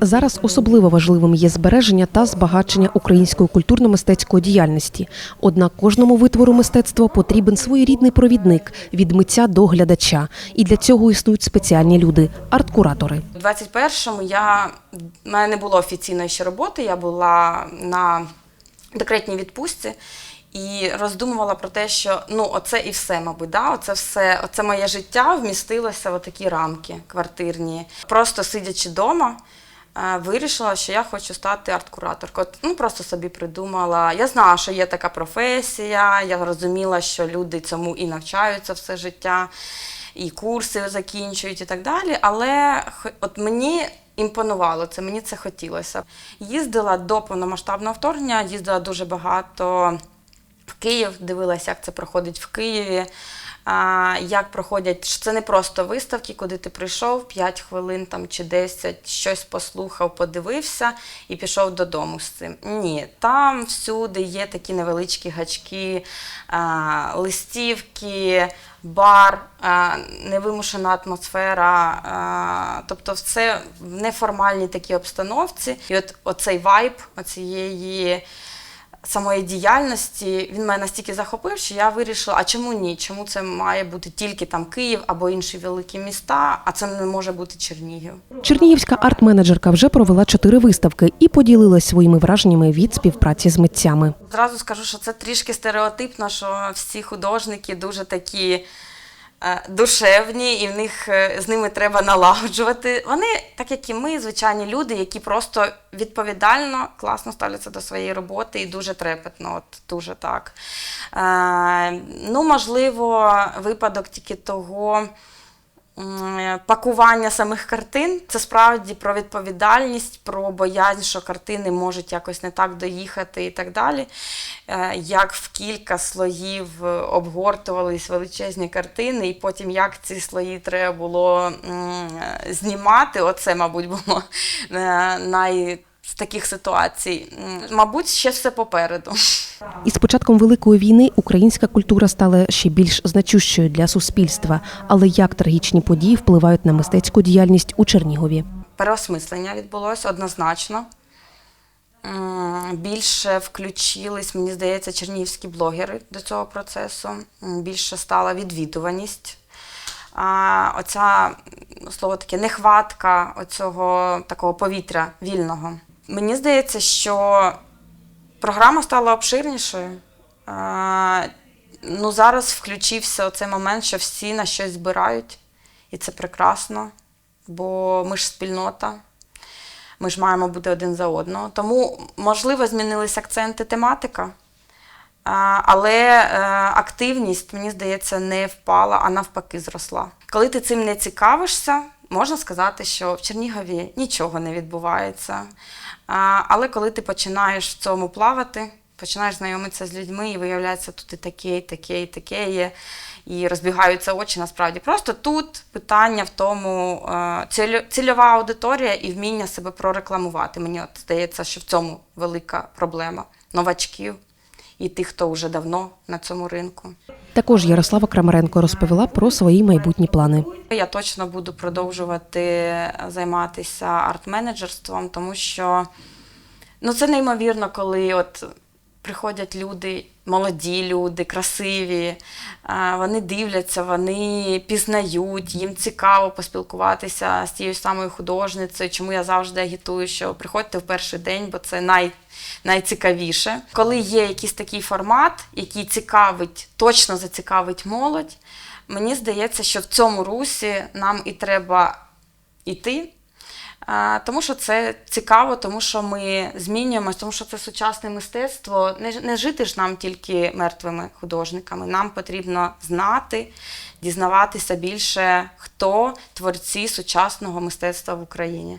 Зараз особливо важливим є збереження та збагачення української культурно-мистецької діяльності. Однак кожному витвору мистецтва потрібен своєрідний провідник від митця до глядача. І для цього існують спеціальні люди арт-куратори. У 21-му я в мене не було офіційної ще роботи, я була на декретній відпустці і роздумувала про те, що ну оце і все, мабуть, да? оце все, оце моє життя вмістилося в такі рамки квартирні. Просто сидячи вдома. Е, Вирішила, що я хочу стати арт-кураторкою. Ну просто собі придумала. Я знала, що є така професія. Я розуміла, що люди цьому і навчаються все життя, і курси закінчують, і так далі. Але от мені імпонувало це, мені це хотілося. Їздила до повномасштабного вторгнення, їздила дуже багато в Київ, дивилася, як це проходить в Києві. Як проходять, це не просто виставки, куди ти прийшов 5 хвилин там, чи 10, щось послухав, подивився і пішов додому з цим. Ні, там всюди є такі невеличкі гачки, листівки, бар, невимушена атмосфера. Тобто все в неформальній такій обстановці. І от оцей вайб оцієї самої діяльності він мене настільки захопив, що я вирішила, а чому ні? Чому це має бути тільки там Київ або інші великі міста, а це не може бути Чернігів. Чернігівська арт-менеджерка вже провела чотири виставки і поділилась своїми враженнями від співпраці з митцями. Зразу скажу, що це трішки стереотипно, що всі художники дуже такі душевні, і в них е, з ними треба налагоджувати. Вони, так як і ми, звичайні люди, які просто відповідально, класно ставляться до своєї роботи і дуже трепетно, от дуже так. Е, ну, можливо, випадок тільки того. Пакування самих картин це справді про відповідальність, про боязнь, що картини можуть якось не так доїхати і так далі. Е, Як в кілька слоїв обгортувались величезні картини, і потім як ці слої треба було знімати. Оце, мабуть, було е, най з таких ситуацій. Мабуть, ще все попереду. Із початком великої війни українська культура стала ще більш значущою для суспільства. Але як трагічні події впливають на мистецьку діяльність у Чернігові? переосмислення відбулося однозначно. Більше включились, мені здається, чернігівські блогери до цього процесу. Більше стала відвідуваність. Оця слово таке нехватка оцього такого повітря вільного. Мені здається, що програма стала обширнішою. Ну, зараз включився цей момент, що всі на щось збирають, і це прекрасно, бо ми ж спільнота. Ми ж маємо бути один за одного. Тому, можливо, змінились акценти тематика, але е, активність, мені здається, не впала, а навпаки зросла. Коли ти цим не цікавишся, можна сказати, що в Чернігові нічого не відбувається. Але коли ти починаєш в цьому плавати, починаєш знайомитися з людьми, і виявляється, тут і таке, і таке, і таке є, і розбігаються очі насправді. Просто тут питання в тому е, цільова аудиторія і вміння себе прорекламувати. Мені от здається, що в цьому велика проблема новачків і тих, хто вже давно на цьому ринку. Також Ярослава Крамаренко розповіла про свої майбутні плани. Я точно буду продовжувати займатися арт-менеджерством, тому що ну, це неймовірно, коли от приходять люди, молоді люди, красиві, вони дивляться, вони пізнають, їм цікаво поспілкуватися з тією самою художницею. Чому я завжди агітую, що приходьте в перший день, бо це най, найцікавіше. Коли є якийсь такий формат, який цікавить, точно зацікавить молодь, мені здається, що в цьому русі нам і треба йти. Тому що це цікаво, тому що ми змінюємось, тому що це сучасне мистецтво. Не, не жити ж нам тільки мертвими художниками. Нам потрібно знати, дізнаватися більше, хто творці сучасного мистецтва в Україні.